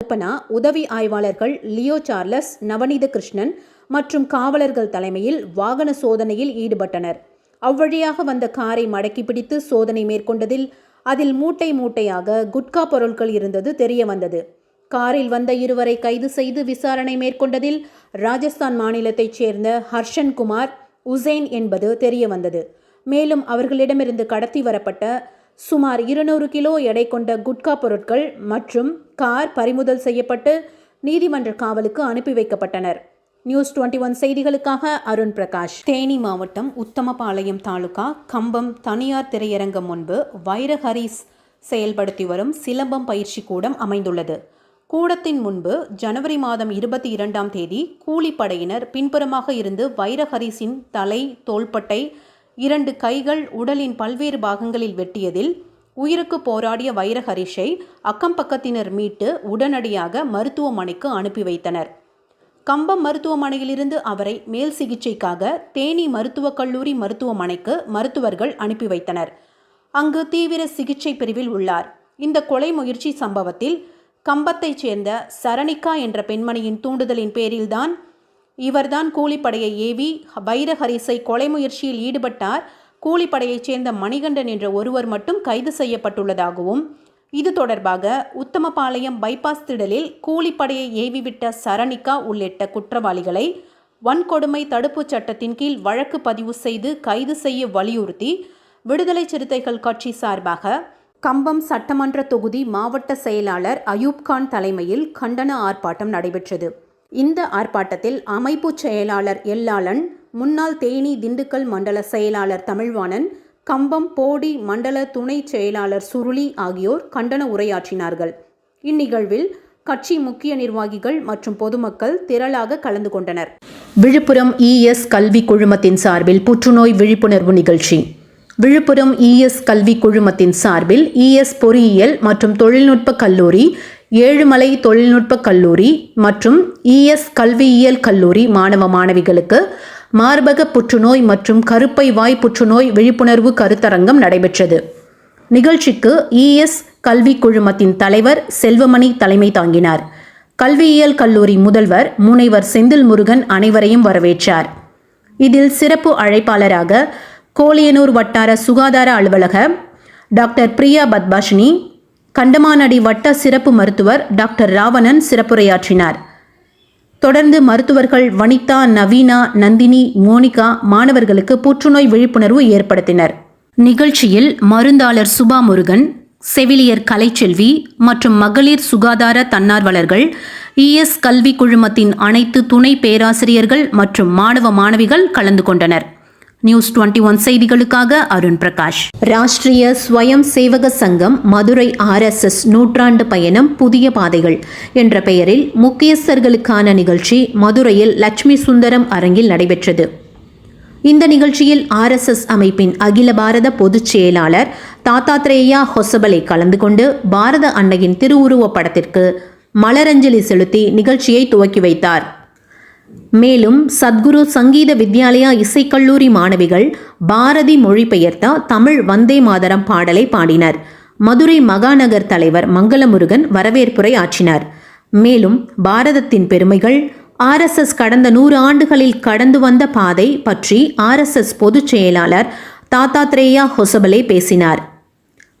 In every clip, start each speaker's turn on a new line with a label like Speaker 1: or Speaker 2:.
Speaker 1: கல்பனா உதவி ஆய்வாளர்கள் Leo Charles Navaneetha Krishnan மற்றும் காவலர்கள் தலைமையில் வாகன சோதனையில் ஈடுபட்டனர். அவ்வழியாக வந்த காரை மடக்கி பிடித்து சோதனை மேற்கொண்டதில் அதில் மூட்டை மூட்டையாக குட்கா பொருட்கள் இருந்தது தெரிய வந்தது. காரில் வந்த இருவரை கைது செய்து விசாரணை மேற்கொண்டதில் ராஜஸ்தான் மாநிலத்தைச் சேர்ந்த ஹர்ஷன் குமார் உசேன் என்பது தெரிய வந்தது. மேலும் அவர்களிடமிருந்து கடத்தி வரப்பட்ட சுமார் இருநூறு கிலோ எடை கொண்ட குட்கா பொருட்கள் மற்றும் கார் பறிமுதல் செய்யப்பட்டு நீதிமன்ற காவலுக்கு அனுப்பி வைக்கப்பட்டனர். நியூஸ் டுவெண்ட்டி ஒன் செய்திகளுக்காக அருண் பிரகாஷ். தேனி மாவட்டம் உத்தமபாளையம் தாலுகா கம்பம் தனியார் திரையரங்கம் முன்பு வைரஹரிஸ் செயல்படுத்தி வரும் சிலம்பம் பயிற்சி கூடம் அமைந்துள்ளது. கூடத்தின் முன்பு ஜனவரி மாதம் இருபத்தி இரண்டாம் தேதி கூலிப்படையினர் பின்புறமாக இருந்து வைரஹரிஸின் தலை தோள்பட்டை இரண்டு கைகள் உடலின் பல்வேறு பாகங்களில் வெட்டியதில் உயிருக்கு போராடிய வைரஹரிஷை அக்கம் பக்கத்தினர் மீட்டு உடனடியாக மருத்துவமனைக்கு அனுப்பி வைத்தனர். கம்பம் மருத்துவமனையிலிருந்து அவரை மேல் சிகிச்சைக்காக தேனி மருத்துவக் கல்லூரி மருத்துவமனைக்கு மருத்துவர்கள் அனுப்பி வைத்தனர். அங்கு தீவிர சிகிச்சை பிரிவில் உள்ளார். இந்த கொலை முயற்சி சம்பவத்தில் கம்பத்தைச் சேர்ந்த சரணிகா என்ற பெண்மணியின் தூண்டுதலின் பேரில்தான் இவர்தான் கூலிப்படையை ஏவி வைரஹரிசை கொலை முயற்சியில் ஈடுபட்டார். கூலிப்படையைச் சேர்ந்த மணிகண்டன் என்ற ஒருவர் மட்டும் கைது செய்யப்பட்டுள்ளதாகவும் இது தொடர்பாக உத்தமபாளையம் பைபாஸ் திடலில் கூலிப்படையை ஏவிவிட்ட சரணிகா உள்ளிட்ட குற்றவாளிகளை வன்கொடுமை தடுப்புச் சட்டத்தின் கீழ் வழக்கு பதிவு செய்து கைது செய்ய வலியுறுத்தி விடுதலை சிறுத்தைகள் கட்சி சார்பாக கம்பம் சட்டமன்ற தொகுதி மாவட்ட செயலாளர் அயூப்கான் தலைமையில் கண்டன ஆர்ப்பாட்டம் நடைபெற்றது. இந்த ஆர்ப்பாட்டத்தில் அமைப்பு செயலாளர் எல்லாளன் முன்னாள் தேனி திண்டுக்கல் மண்டல செயலாளர் தமிழ்வாணன் கம்பம் போடி மண்டல துணை செயலாளர் சுருளி ஆகியோர் கண்டன உரையாற்றினார்கள். இந்நிகழ்வில் கட்சி முக்கிய நிர்வாகிகள் மற்றும் பொதுமக்கள் திரளாக கலந்து கொண்டனர். விழுப்புரம் இஎஸ் கல்வி குழுமத்தின் சார்பில் புற்றுநோய் விழிப்புணர்வு நிகழ்ச்சி. விழுப்புரம் இஎஸ் கல்வி குழுமத்தின் சார்பில் இஎஸ் பொறியியல் மற்றும் தொழில்நுட்ப கல்லூரி ஏழுமலை தொழில்நுட்ப கல்லூரி மற்றும் இஎஸ் கல்வியியல் கல்லூரி மாணவ மாணவிகளுக்கு மார்பக புற்றுநோய் மற்றும் கருப்பை வாய் புற்றுநோய் விழிப்புணர்வு கருத்தரங்கம் நடைபெற்றது. நிகழ்ச்சிக்கு இஎஸ் கல்வி குழுமத்தின் தலைவர் செல்வமணி தலைமை தாங்கினார். கல்வியியல் கல்லூரி முதல்வர் முனைவர் செந்தில் முருகன் அனைவரையும் வரவேற்றார். இதில் சிறப்பு அழைப்பாளராக கோலியனூர் வட்டார சுகாதார அலுவலக டாக்டர் பிரியா பத்பாஷினி கண்டமானடி வட்ட சிறப்பு மருத்துவர் டாக்டர் ராவணன் சிறப்புரையாற்றினார். தொடர்ந்து மருத்துவர்கள் வனிதா நவீனா நந்தினி மோனிகா மாணவர்களுக்கு புற்றுநோய் விழிப்புணர்வு ஏற்படுத்தினர். நிகழ்ச்சியில் மருந்தாளர் சுபா முருகன் செவிலியர் கலைச்செல்வி மற்றும் மகளிர் சுகாதார தன்னார்வலர்கள் இஎஸ் கல்வி குழுமத்தின் அனைத்து துணை பேராசிரியர்கள் மற்றும் மாணவ மாணவிகள் கலந்து கொண்டனர். நியூஸ் டுவெண்ட்டி ஒன் செய்திகளுக்காக அருண் பிரகாஷ். ராஷ்டிரிய ஸ்வயம் சேவக சங்கம் மதுரை ஆர்எஸ்எஸ் நூற்றாண்டு பயணம் புதிய பாதைகள் என்ற பெயரில் முக்கியஸ்தர்களுக்கான நிகழ்ச்சி மதுரையில் லட்சுமி சுந்தரம் அரங்கில் நடைபெற்றது. இந்த நிகழ்ச்சியில் ஆர்எஸ்எஸ் அமைப்பின் அகில பாரத பொதுச் செயலாளர் தாத்தாத்ரேயா ஹொசபலை கலந்து கொண்டு பாரத அன்னையின் திருவுருவப் படத்திற்கு மலரஞ்சலி செலுத்தி நிகழ்ச்சியை துவக்கி வைத்தார். மேலும் சத்குரு சங்கீத வித்யாலயா இசைக்கல்லூரி மாணவிகள் பாரதி மொழிபெயர்த்த தமிழ் வந்தே மாதரம் பாடலை பாடினர். மதுரை மகாநகர் தலைவர் மங்களமுருகன் வரவேற்புரை ஆற்றினார். மேலும் பாரதத்தின் பெருமைகள் ஆர்எஸ்எஸ் கடந்த நூறு ஆண்டுகளில் கடந்து வந்த பாதை பற்றி ஆர்எஸ்எஸ் பொதுச் செயலாளர் தாத்தாத்ரேயா ஹொசபலே பேசினார்.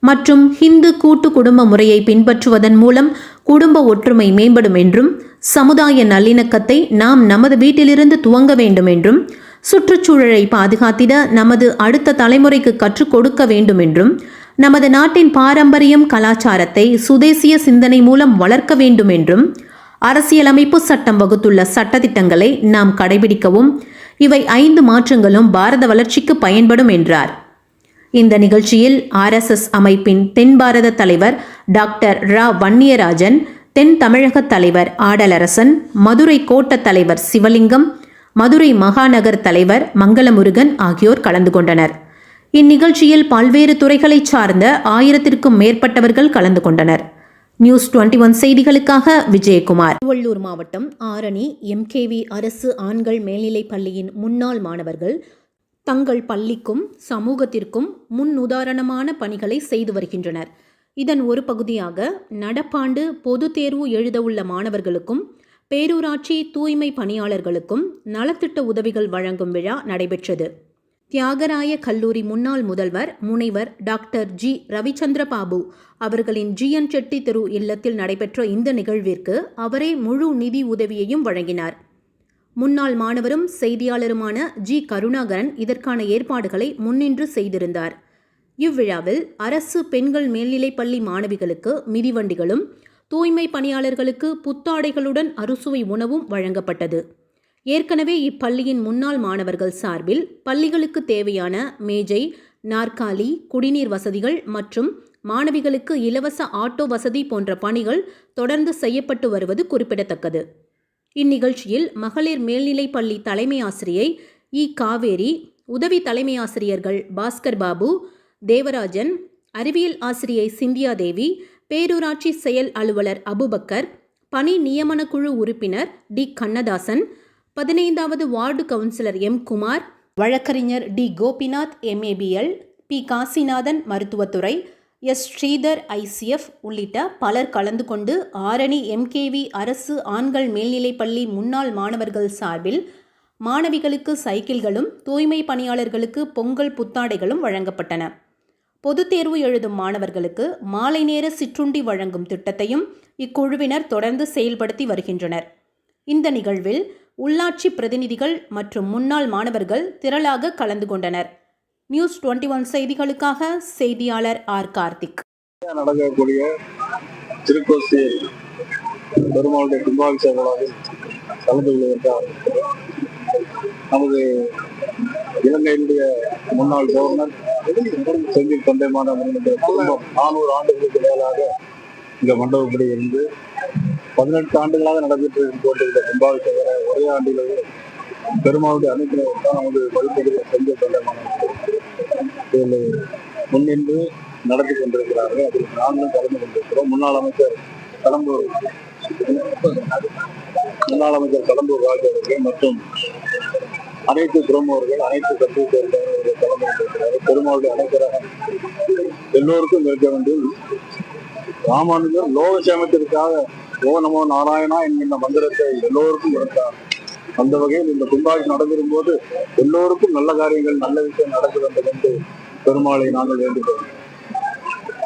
Speaker 1: மற்றும் ஹிந்து கூட்டு குடும்ப முறையை பின்பற்றுவதன் மூலம் குடும்ப ஒற்றுமை மேம்படும் என்றும் சமுதாய நல்லிணக்கத்தை நாம் நமது வீட்டிலிருந்து துவங்க வேண்டும் என்றும் சுற்றுச்சூழலை பாதுகாத்திட நமது அடுத்த தலைமுறைக்கு கற்றுக் கொடுக்க வேண்டும் என்றும் நமது நாட்டின் பாரம்பரியம் கலாச்சாரத்தை சுதேசிய சிந்தனை மூலம் வளர்க்க வேண்டும் என்றும் அரசியலமைப்பு சட்டம் வகுத்துள்ள சட்டத்திட்டங்களை நாம் கடைபிடிக்கவும் இவை ஐந்து மாற்றங்களும் பாரத வளர்ச்சிக்கு பயன்படும் என்றார். இந்த நிகழ்ச்சியில் ஆர்எஸ்எஸ் அமைப்பின் தென் பாரத தலைவர் டாக்டர் ரா வன்னியராஜன் தென் தமிழக தலைவர் ஆடலரசன் மதுரை கோட்ட தலைவர் சிவலிங்கம் மதுரை மகாநகர் தலைவர் மங்களமுருகன் ஆகியோர் கலந்து கொண்டனர். இந்நிகழ்ச்சியில் பல்வேறு துறைகளைச் சார்ந்த ஆயிரத்திற்கும் மேற்பட்டவர்கள் கலந்து கொண்டனர். நியூஸ் டுவெண்ட்டி ஒன் செய்திகளுக்காக விஜயகுமார். திருவள்ளூர் மாவட்டம் ஆரணி எம்கேவி அரசு ஆண்கள் மேல்நிலைப் பள்ளியின் முன்னாள் மாணவர்கள் தங்கள் பள்ளிக்கும் சமூகத்திற்கும் முன்னுதாரணமான பணிகளை செய்து வருகின்றனர். இதன் ஒரு பகுதியாக நடப்பாண்டு பொது தேர்வு எழுதவுள்ள மாணவர்களுக்கும் பேரூராட்சி தூய்மை பணியாளர்களுக்கும் நலத்திட்ட உதவிகள் வழங்கும் விழா நடைபெற்றது. தியாகராய கல்லூரி முன்னாள் முதல்வர் முனைவர் டாக்டர் ஜி. ரவிச்சந்திர பாபு அவர்களின் ஜிஎன் செட்டி தெரு இல்லத்தில் நடைபெற்ற இந்த நிகழ்விற்கு அவரே முழு நிதி உதவியையும் வழங்கினார். முன்னாள் மாணவரும் செய்தியாளருமான ஜி. கருணாகரன் இதற்கான ஏற்பாடுகளை முன்னின்று செய்திருந்தார். இவ்விழாவில் அரசு பெண்கள் மேல்நிலைப்பள்ளி மாணவிகளுக்கு மிதிவண்டிகளும் தூய்மை பணியாளர்களுக்கு புத்தாடைகளுடன் அறுசுவை உணவும் வழங்கப்பட்டது. ஏற்கனவே இப்பள்ளியின் முன்னாள் மாணவர்கள் சார்பில் பள்ளிகளுக்கு தேவையான மேஜை நாற்காலி குடிநீர் வசதிகள் மற்றும் மாணவிகளுக்கு இலவச ஆட்டோ வசதி போன்ற பணிகள் தொடர்ந்து செய்யப்பட்டு வருவது குறிப்பிடத்தக்கது. இந்நிகழ்ச்சியில் மகளிர் மேல்நிலைப் பள்ளி தலைமை ஆசிரியை இ. காவேரி உதவி தலைமை ஆசிரியர்கள் பாஸ்கர் பாபு தேவராஜன் அறிவியல் ஆசிரியை சிந்தியா தேவி பேரூராட்சி செயல் அலுவலர் அபுபக்கர் பணி நியமன குழு உறுப்பினர் டி. கண்ணதாசன் பதினைந்தாவது வார்டு கவுன்சிலர் எம். குமார் வழக்கறிஞர் T. Gopinath M A B L P. Kasinathan மருத்துவத்துறை எஸ். ஸ்ரீதர் ஐசிஎஃப் உள்ளிட்ட பலர் கலந்து கொண்டு ஆரணி எம்கேவி அரசு ஆண்கள் மேல்நிலைப்பள்ளி முன்னாள் மாணவர்கள் சார்பில் மாணவிகளுக்கு சைக்கிள்களும் தூய்மை பணியாளர்களுக்கு பொங்கல் புத்தாடைகளும் வழங்கப்பட்டன. பொதுத் தேர்வு எழுதும் மாணவர்களுக்கு மாலை நேர சிற்றுண்டி வழங்கும் திட்டத்தையும் இக்குழுவினர் தொடர்ந்து செயல்படுத்தி வருகின்றனர். இந்த நிகழ்வில் உள்ளாட்சி பிரதிநிதிகள் மற்றும் முன்னாள் மாணவர்கள் திரளாக கலந்து கொண்டனர். நியூஸ் டுவெண்ட்டி ஒன் செய்திகளுக்காக செய்தியாளர் ஆர் கார்த்திக்.
Speaker 2: நடக்கக்கூடிய திருக்கோசியில் பெருமாளுடைய கும்பாபிஷேக விழாவில் கலந்து கொள்வதற்காக நமது இலங்கையினுடைய முன்னாள் கவர்னர் செந்தில் தொண்டைமான குடும்பம் நானூறு ஆண்டுகளுக்கு மேலாக இந்த மண்டபப்படி இருந்து பதினெட்டு ஆண்டுகளாக நடைபெற்று கொண்டிருந்த கும்பாபிஷேகரை ஒரே ஆண்டிலேயே பெருமாளுடைய அனுப்பினவர் தான் நமது வழிபடுகிற செந்தில் தொண்டைமான இதில் முன்னின்று நடத்தி கொண்டிருக்கிறார்கள். அதில் நாங்களும் கலந்து கொண்டிருக்கிறோம். முன்னாள் அமைச்சர் கடம்பூர் முன்னாள் அமைச்சர் கடம்பூர் ராஜ் அவர்கள் மற்றும் அனைத்து பிரமுகர்கள் அனைத்து கட்சியை சேர்ந்தவர்கள் கலந்து கொண்டிருக்கிறார்கள். பெருமாளுடைய அனைத்தரகம் எல்லோருக்கும் இருக்க வேண்டும் ராமானுஜர் லோகசேமத்திற்காக ஓ நமோ நாராயணா என்கின்ற மந்திரத்தை எல்லோருக்கும் இருந்தார் அந்த வகையில் இந்த கும்பாவில் நடந்திருக்கும் போது எல்லோருக்கும் நல்ல காரியங்கள் நல்ல விஷயம் நடக்க வேண்டும் என்று பெருமாளை நாங்கள் வேண்டுகிறோம்.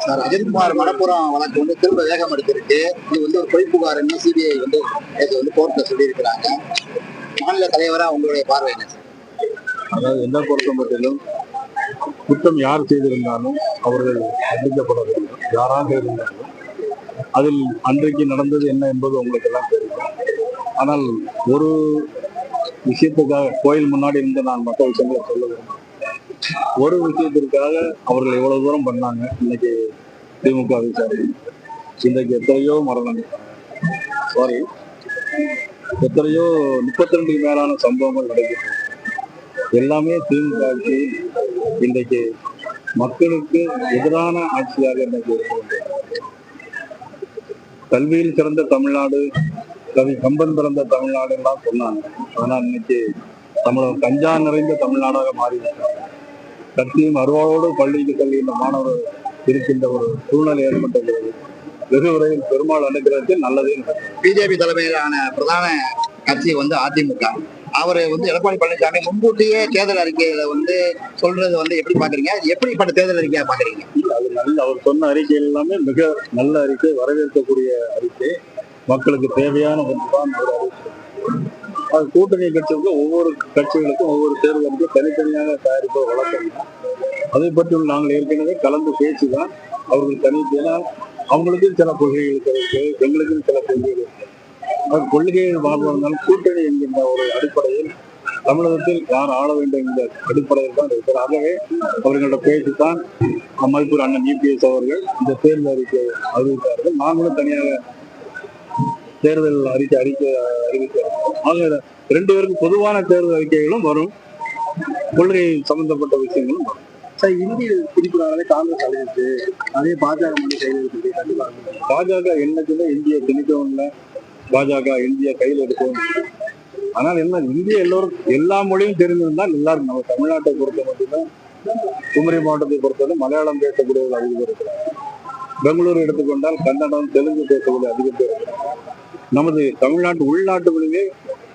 Speaker 3: சார் அஜித்குமார் மணப்புறம் வழக்கு வந்து திரும்ப வேகம் எடுத்திருக்கு. இது வந்து ஒரு பொய் புகார்னு சிபிஐ வந்து நேத்து வந்து கோர்ட்ல சொல்லியிருக்கிறாங்க. மாநில தலைவரா உங்களுடைய பார்வை என்ன சார்?
Speaker 2: அதாவது என்ன பொறுத்த மட்டிலும் குற்றம் யார் செய்திருந்தாலும் அவர்கள் தண்டிக்கப்பட வேண்டும் யாராக இருந்தாலும் அதில் அன்றைக்கு நடந்தது என்ன என்பது உங்களுக்கு எல்லாம் தெரியும். ஆனால் ஒரு விஷயத்துக்காக கோயில் முன்னாடி இருந்து நான் மற்ற விஷயங்களை சொல்ல விரும்புகிறேன். ஒரு விஷயத்திற்காக அவர்கள் எவ்வளவு தூரம் பண்ணாங்க. இன்னைக்கு திமுக விசாரணை. இன்றைக்கு எத்தனையோ மரணங்கள். சாரி எத்தனையோ முப்பத்தி ரெண்டுக்கு மேலான சம்பவங்கள் நடக்குது எல்லாமே திமுக ஆட்சி இன்றைக்கு மக்களுக்கு எதிரான ஆட்சியாக இன்னைக்கு கல்வியில் சிறந்த தமிழ்நாடு கவி கம்பன் பிறந்த தமிழ்நாடு எல்லாம் சொன்னாங்க. ஆனால் இன்னைக்கு தமிழகம் கஞ்சா நிறைந்த தமிழ்நாடாக மாறிவிட்டாங்க கத்தியும் அருவாளோடு பள்ளிக்கு செல்கின்ற மாணவர்கள் இருக்கின்ற ஒரு சூழ்நிலை ஏற்பட்டுள்ளது வெகு விரைவில் பெருமாள் அனுகிரகத்தில் நல்லதே
Speaker 3: பிஜேபி தலைமையிலான பிரதான கட்சி வந்து அதிமுக. அவர் வந்து எடப்பாடி பழனிசாமி முன்கூட்டியே தேர்தல் அறிக்கையில வந்து சொல்றது வந்து எப்படி பாக்குறீங்க? அது எப்படிப்பட்ட தேர்தல் அறிக்கையா பாக்குறீங்க?
Speaker 2: அது நல்ல அவர் சொன்ன அறிக்கை எல்லாமே மிக நல்ல அறிக்கை வரவேற்கக்கூடிய அறிக்கை. மக்களுக்கு தேவையான ஒன்றுதான் அவர் அறிக்கை அது கூட்டணி கட்சிகளுக்கு ஒவ்வொரு கட்சிகளுக்கும் ஒவ்வொரு தேர்தலுக்கும் தனித்தனியாக தயாரிப்ப வழக்கம் அதை பற்றி நாங்கள் ஏற்கனவே கலந்து பேசிதான் அவர்கள் தனித்தேனா அவங்களுக்கும் சில கொள்கைகள் இருக்கு எங்களுக்கும் சில கொள்கைகள் இருக்கு அது கொள்கைகள் மாறுவதால் கூட்டணி என்கின்ற ஒரு அடிப்படையில் தமிழகத்தில் யார் ஆள வேண்டும் என்ற அடிப்படையில் தான் இருக்கிறார் ஆகவே அவர்களோட பேசித்தான் மதிப்பூர் அண்ணன் இபிஎஸ் அவர்கள் இந்த தேர்தல் அறிக்கை அறிவித்தார்கள். நாங்களும் தனியாக தேர்தல் அறிக்கை அறிக்கை அறிவிக்கிறோம் ஆக ரெண்டு பேருக்கும் பொதுவான தேர்தல் அறிக்கைகளும் வரும். கொள்கை சம்பந்தப்பட்ட விஷயங்களும் வரும்.
Speaker 3: சார் இந்திய பிடிப்புனாலே காங்கிரஸ் அழிஞ்சிச்சு அதே பாஜக
Speaker 2: பாஜக என்னைக்குமே இந்திய திணிக்கவும் இல்லை பாஜக இந்திய கையில் எடுக்கவும். ஆனால் என்ன இந்திய எல்லோரும் எல்லா மொழியும் தெரிந்திருந்தால் எல்லாரும் நம்ம தமிழ்நாட்டை பொறுத்த மட்டும்தான் குமரி மாவட்டத்தை பொறுத்தவரை மலையாளம் பேசக்கூடியவர்கள் அதிகம் இருக்கிறார் பெங்களூர் எடுத்துக்கொண்டால் கன்னடம் தெலுங்கு பேசக்கூடிய அதிகம் பேர் இருக்கிறாங்க. நமது தமிழ்நாட்டு உள்நாட்டுகளிலே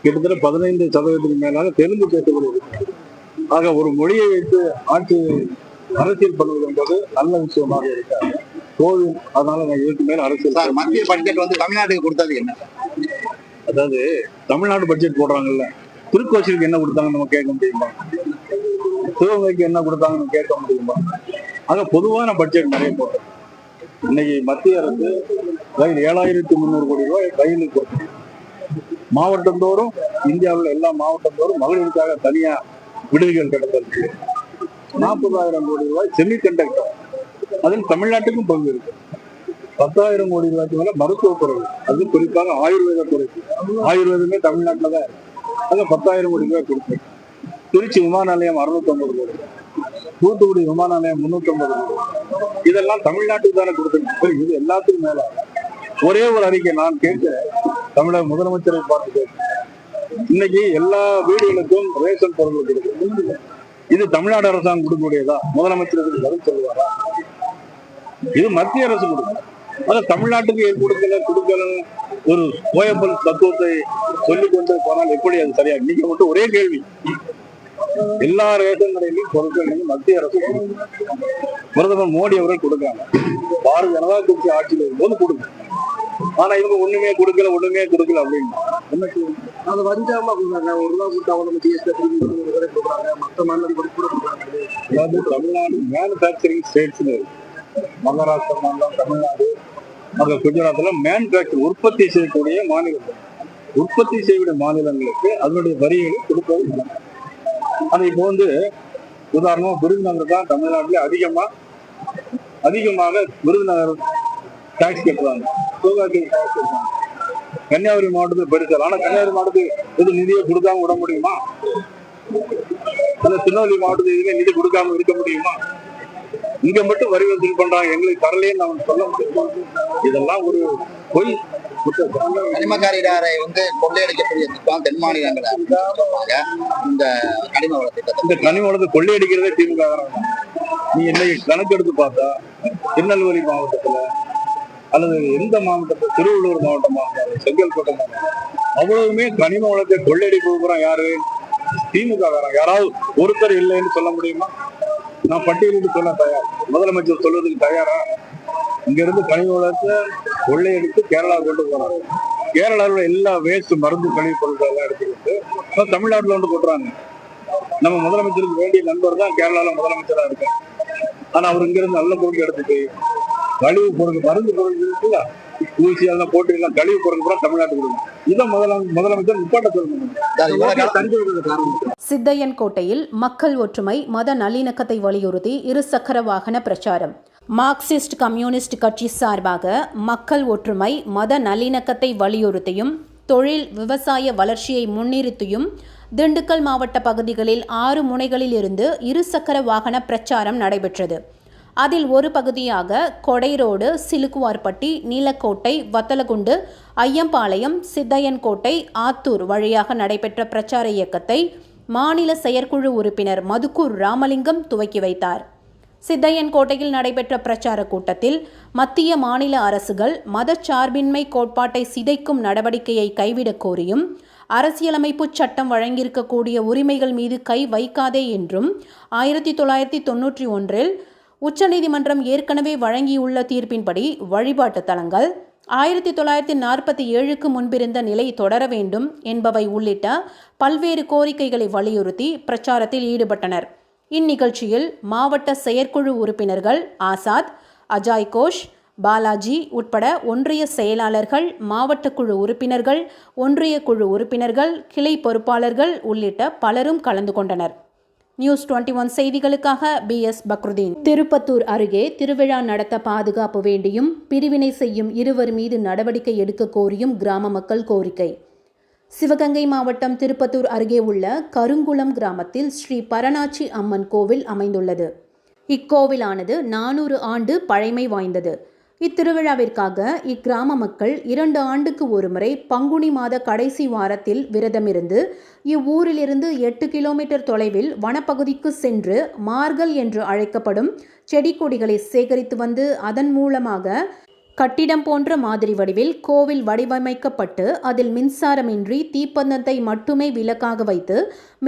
Speaker 2: கிட்டத்தட்ட பதினைந்து சதவீதத்துக்கு மேலாக தெலுங்கு இருக்கிறாங்க. ஆக ஒரு மொழியை வைத்து ஆட்சி அரசியல் பண்ணுவது என்பது நல்ல விஷயமாக இருக்காது. கோவில் அதனால நான் இதுக்கு மேல அரசியல்
Speaker 3: மத்திய பட்ஜெட் வந்து தமிழ்நாட்டுக்கு கொடுத்தது என்ன?
Speaker 2: அதாவது தமிழ்நாடு பட்ஜெட் போடுறாங்கல்ல. திருக்கோசிலுக்கு என்ன கொடுத்தாங்கன்னு நம்ம கேட்க முடியுமா? சிவகங்கைக்கு என்ன கொடுத்தாங்கன்னு கேட்க முடியுமா? ஆக பொதுவான பட்ஜெட் நிறைய போட்டோம் இன்னைக்கு மத்திய அரசு ரயில் ஏழாயிரத்தி முந்நூறு கோடி ரூபாய் ரயிலுக்கு மாவட்டம் மாவட்டந்தோறும் இந்தியாவில் எல்லா மாவட்டந்தோறும் மகளிருக்காக தனியா விடுதிகள் கிடந்திருக்கு நாற்பதாயிரம் கோடி ரூபாய் செமி கண்டக்டர் அதில் தமிழ்நாட்டுக்கும் பங்கு இருக்கு. பத்தாயிரம் கோடி ரூபாய்க்கு மேல மருத்துவத்துறை அது குறிப்பாக ஆயுர்வேத துறை ஆயுர்வேதமே தமிழ்நாட்டில் தான் இருக்கு. அது பத்தாயிரம் கோடி ரூபாய் கொடுத்து திருச்சி விமான நிலையம் அறுநூத்தொன்பது கோடி தூத்துக்குடி விமான நிலையம் முன்னூத்தொன்பது கோடி இதெல்லாம் தமிழ்நாட்டுக்கு தானே கொடுத்துருக்கு இது எல்லாத்துக்கும் மேல. ஒரே ஒரு அறிக்கை நான் கேட்கிறேன். தமிழக முதலமைச்சரை பார்த்து கேட்கிறேன். இன்னைக்கு எல்லா வீடுகளுக்கும் ரேஷன் பொருள் கொடுக்குது இது தமிழ்நாடு அரசாங்கம் கொடுக்கக்கூடியதா? முதலமைச்சர் இதுக்கு பதில் சொல்லுவாரா? இது மத்திய அரசு கொடுக்கும். அது தமிழ்நாட்டுக்கு கொடுக்கல கொடுக்கல ஒரு கோயம்பல் தத்துவத்தை சொல்லிக் கொண்டு போனால் எப்படி அது சரியா? நீங்க மட்டும் ஒரே கேள்வி. எல்லா ரேஷன் கடையிலும் பொருட்கள் மத்திய அரசு கொடுக்கும். பிரதமர் மோடி அவர்கள் கொடுக்காங்க பாரதிய ஜனதா கட்சி ஆட்சியில் இருக்கும்போது கொடுங்க ஆனா இவங்க ஒண்ணுமே கொடுக்கல ஒண்ணுமே கொடுக்கல அப்படின்னு?
Speaker 4: அது வஞ்சாம கொடுக்குறாங்க. ஒரு ரூபா கொடுத்தா ஜிஎஸ்டி கொடுக்குறாங்க. மற்ற மாநிலம்
Speaker 2: அதாவது தமிழ்நாடு மேனுஃபேக்சரிங் ஸ்டேட்ஸ்னு மகாராஷ்டிரா மாநிலம் தமிழ்நாடு அங்க குஜராத்ல மேனுஃபேக்சர் உற்பத்தி செய்யக்கூடிய மாநிலங்கள். உற்பத்தி செய்யக்கூடிய மாநிலங்களுக்கு அதனுடைய வரிகளை கொடுப்பது இல்லை. ஆனா இப்போ வந்து உதாரணமா விருதுநகர் தான் தமிழ்நாட்டில் அதிகமா அதிகமாக விருதுநகர் டாக்ஸ் கட்டுறாங்க டாக்ஸ் கட்டுறாங்க கன்னியாகுமரி மாவட்டத்தில் பெருசல். ஆனா கன்னியாகுமரி மாவட்டத்துக்கு இது நிதியை கொடுக்காம விட முடியுமா? அந்த திருநெல்வேலி மாவட்டத்துக்கு இதுவே நிதி கொடுக்காம இருக்க முடியுமா? இங்க மட்டும் வரி வசூல் பண்றாங்க. எங்களுக்கு தரலேன்னு அவன் சொல்ல முடியுமா? இதெல்லாம் ஒரு பொய் குற்றச்சாட்டு.
Speaker 3: கனிம காரிடாரை வந்து கொள்ளையடிக்கக்கூடிய திட்டம் தென் மாநிலங்களை இந்த கனிம வள திட்டத்தை
Speaker 2: இந்த கனிம வளத்தை கொள்ளையடிக்கிறதே திமுக. நீ இன்னைக்கு கணக்கு எடுத்து பார்த்தா திருநெல்வேலி மாவட்டத்துல அல்லது எந்த மாவட்டத்தில் திருவள்ளூர் மாவட்டமாக இருந்தாலும் செங்கல்பட்டு மாவட்டம் அவ்வளவுமே கனிம வளத்தை கொள்ளையடிக்க போகிறோம் யாரு? திமுக காரங்க யாராவது ஒருத்தர் இல்லைன்னு சொல்ல முடியுமா? நான் பட்டியலிட்டு சொல்ல தயார். முதலமைச்சர் சொல்வதுக்கு தயாரா? இங்க இருந்து கனிம வளத்தை கொள்ளையடித்து கேரளா கொண்டு போறாங்க கேரளாவில் எல்லா வேஸ்ட் மருந்து கழிவு பொருட்கள் எல்லாம் எடுத்துக்கிட்டு தமிழ்நாட்டில் வந்து கொட்டுறாங்க நம்ம முதலமைச்சருக்கு வேண்டிய நண்பர் தான் கேரளாவில் முதலமைச்சராக இருக்கார். ஆனா அவர் இங்கிருந்து நல்ல பொருட்கள் எடுத்துட்டு கழிவு பொருட்கள் மருந்து இருக்குல்ல? ஊசி எல்லாம் போட்டு எல்லாம் கழிவு பொருட்கள் கூட தமிழ்நாட்டுக்கு கொடுக்கணும் இதை முதலமை முதலமைச்சர் நிப்பாட்ட சொல்லணும்.
Speaker 1: சித்தையன் கோட்டையில் மக்கள் ஒற்றுமை மத நல்லிணக்கத்தை வலியுறுத்தி இருசக்கர வாகன பிரச்சாரம். மார்க்சிஸ்ட் கம்யூனிஸ்ட் கட்சி சார்பாக மக்கள் ஒற்றுமை மத நல்லிணக்கத்தை வலியுறுத்தியும் தொழில் விவசாய வளர்ச்சியை முன்னிறுத்தியும் திண்டுக்கல் மாவட்ட பகுதிகளில் ஆறு முனைகளில் இருந்து இருசக்கர வாகன பிரச்சாரம் நடைபெற்றது. அதில் ஒரு பகுதியாக கொடைரோடு சிலுக்குவார்பட்டி நீலக்கோட்டை வத்தலகுண்டு ஐயம்பாளையம் சித்தையன்கோட்டை ஆத்தூர் வழியாக நடைபெற்ற பிரச்சார இயக்கத்தை மாநில செயற்குழு உறுப்பினர் மதுக்கூர் ராமலிங்கம் துவக்கி வைத்தார். சித்தையன்கோட்டையில் நடைபெற்ற பிரச்சார கூட்டத்தில் மத்திய மாநில அரசுகள் மதச்சார்பின்மை கோட்பாட்டை சிதைக்கும் நடவடிக்கையை கைவிடக் கோரியும் அரசியலமைப்பு சட்டம் வழங்கியிருக்கக்கூடிய உரிமைகள் மீது கை வைக்காதே என்றும் ஆயிரத்தி தொள்ளாயிரத்தி தொன்னூற்றி ஒன்றில் உச்சநீதிமன்றம் ஏற்கனவே வழங்கியுள்ள தீர்ப்பின்படி வழிபாட்டு தலங்கள் ஆயிரத்தி தொள்ளாயிரத்தி நாற்பத்தி ஏழுக்கு முன்பிருந்த நிலை தொடர வேண்டும் என்பவை உள்ளிட்ட பல்வேறு கோரிக்கைகளை வலியுறுத்தி பிரச்சாரத்தில் ஈடுபட்டனர். இந்நிகழ்ச்சியில் மாவட்ட செயற்குழு உறுப்பினர்கள் ஆசாத் அஜாய் கோஷ் பாலாஜி உட்பட ஒன்றிய செயலாளர்கள் மாவட்ட குழு உறுப்பினர்கள் ஒன்றிய குழு உறுப்பினர்கள் கிளை பொறுப்பாளர்கள் உள்ளிட்ட பலரும் கலந்து கொண்டனர். நியூஸ் 21 ஒன் செய்திகளுக்காக பி எஸ் பக்ருதீன். திருப்பத்தூர் அருகே திருவிழா நடத்த பாதுகாப்பு வேண்டியும் பிரிவினை செய்யும் இருவர் மீது நடவடிக்கை எடுக்க கோரியும் கிராம மக்கள் கோரிக்கை. சிவகங்கை மாவட்டம் திருப்பத்தூர் அருகே உள்ள கருங்குளம் கிராமத்தில் ஸ்ரீ பரணாச்சி அம்மன் கோவில் அமைந்துள்ளது. இக்கோவிலானது நானூறு ஆண்டு பழமை வாய்ந்தது. இத்திருவிழாவிற்காக இக்கிராம மக்கள் இரண்டு ஆண்டுக்கு ஒருமுறை பங்குனி மாத கடைசி வாரத்தில் விரதமிருந்து இவ்வூரிலிருந்து எட்டு கிலோமீட்டர் தொலைவில் வனப்பகுதிக்கு சென்று மார்கல் என்று அழைக்கப்படும் செடி கொடிகளை சேகரித்து வந்து அதன் மூலமாக கட்டிடம் போன்ற மாதிரி வடிவில் கோவில் வடிவமைக்கப்பட்டு அதில் மின்சாரமின்றி தீப்பந்தத்தை மட்டுமே விளக்காக வைத்து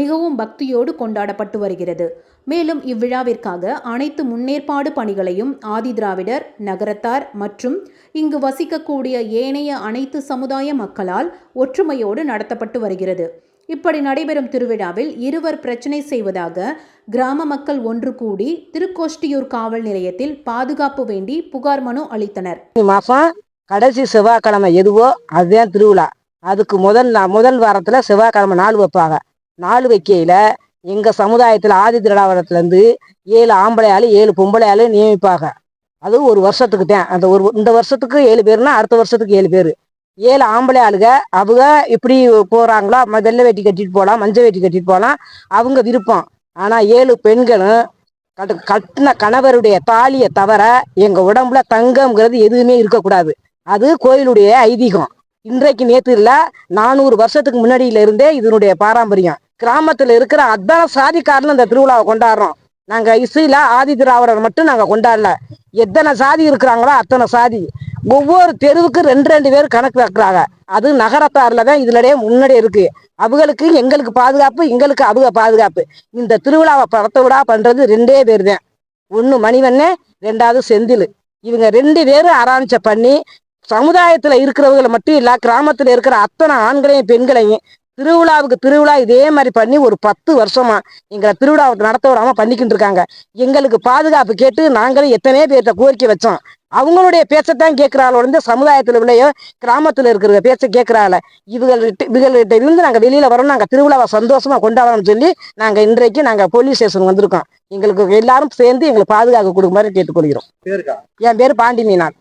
Speaker 1: மிகவும் பக்தியோடு கொண்டாடப்பட்டு வருகிறது. மேலும் இவ்விழாவிற்காக அனைத்து முன்னேற்பாடு பணிகளையும் ஆதிதிராவிடர் நகரத்தார் மற்றும் இங்கு வசிக்கக்கூடிய ஏனைய அனைத்து சமுதாய மக்களால் ஒற்றுமையோடு நடத்தப்பட்டு வருகிறது. இப்படி நடைபெறும் திருவிழாவில் இருவர் பிரச்சனை செய்வதாக கிராம மக்கள் ஒன்று கூடி திருக்கோஷ்டியூர் காவல் நிலையத்தில் பாதுகாப்பு வேண்டி புகார் மனு அளித்தனர்.
Speaker 5: மாதம் கடைசி செவ்வாய்க்கிழமை எதுவோ அதுதான் திருவிழா. அதுக்கு முதல் நா- முதல் வாரத்தில் செவ்வாய்க்கிழமை நாள் வைப்பாங்க. நாள் வைக்கையில் எங்கள் சமுதாயத்தில் ஆதி திராவிடத்துலேருந்து ஏழு ஆம்பளை ஏழு பொம்பளை ஆளு நியமிப்பாங்க. அது ஒரு வருஷத்துக்கு தான். அந்த ஒரு இந்த வருஷத்துக்கு ஏழு பேர்னா அடுத்த வருஷத்துக்கு ஏழு பேர். ஏழு ஆம்பளை ஆளுக அவங்க எப்படி போகிறாங்களோ ம- வெள்ளை வேட்டி கட்டிட்டு போகலாம் மஞ்சள் வேட்டி கட்டிட்டு போகலாம் அவங்க விருப்பம். ஆனால் ஏழு பெண்களும் கட்டு கட்டின கணவருடைய தாலியை தவிர எங்க உடம்புல தங்கம்ங்கிறது எதுவுமே இருக்கக்கூடாது. அது கோயிலுடைய ஐதீகம். இன்றைக்கு நேற்று இல்லை நானூறு வருஷத்துக்கு முன்னாடியில இருந்தே இதனுடைய பாரம்பரியம். கிராமத்துல இருக்கிற அத்தனை சாதிக்காரனும் இந்த திருவிழாவை கொண்டாடுறோம். நாங்க இசையில ஆதி திராவிடர் மட்டும் நாங்க கொண்டாடல. எத்தனை சாதி இருக்கிறாங்களோ அத்தனை சாதி. ஒவ்வொரு தெருவுக்கு ரெண்டு ரெண்டு பேர் கணக்கு வைக்கிறாங்க. அது நகரத்தாரில் தான் இதுலயே முன்னாடி இருக்கு. அவங்களுக்கு எங்களுக்கு பாதுகாப்பு எங்களுக்கு அவங்க பாதுகாப்பு. இந்த திருவிழாவை படத்தை விடா பண்றது ரெண்டே பேர் தான். ஒன்று மணிவண்ணே ரெண்டாவது செந்தில். இவங்க ரெண்டு பேரும் ஆராய்ச்ச பண்ணி சமுதாயத்துல இருக்கிறவங்களை மட்டும் இல்ல கிராமத்துல இருக்கிற அத்தனை ஆண்களையும் பெண்களையும் திருவிழாவுக்கு திருவிழா இதே மாதிரி பண்ணி ஒரு பத்து வருஷமா எங்களை திருவிழாவை நடத்த விடாம பண்ணிக்கிட்டு இருக்காங்க. எங்களுக்கு பாதுகாப்பு கேட்டு நாங்களும் எத்தனையோ பேர்கிட்ட கோரிக்கை வச்சோம். அவங்களுடைய பேச்சத்தான் கேட்கிறாள் வந்து சமுதாயத்துல உள்ளயோ கிராமத்துல இருக்கிற பேச்ச கேட்கிறாள். இவங்கள்ட்ட இவங்கள்ட்ட இருந்து நாங்க வெளியில வரோம் நாங்க திருவிழாவை சந்தோஷமா கொண்டாடணும்னு சொல்லி நாங்க இன்றைக்கு நாங்க போலீஸ் ஸ்டேஷன் வந்திருக்கோம். எங்களுக்கு எல்லாரும் சேர்ந்து எங்களுக்கு பாதுகாப்பு கொடுக்குமாறு கேட்டுக்கொள்கிறோம். என் பேர் பாண்டி மீனாள்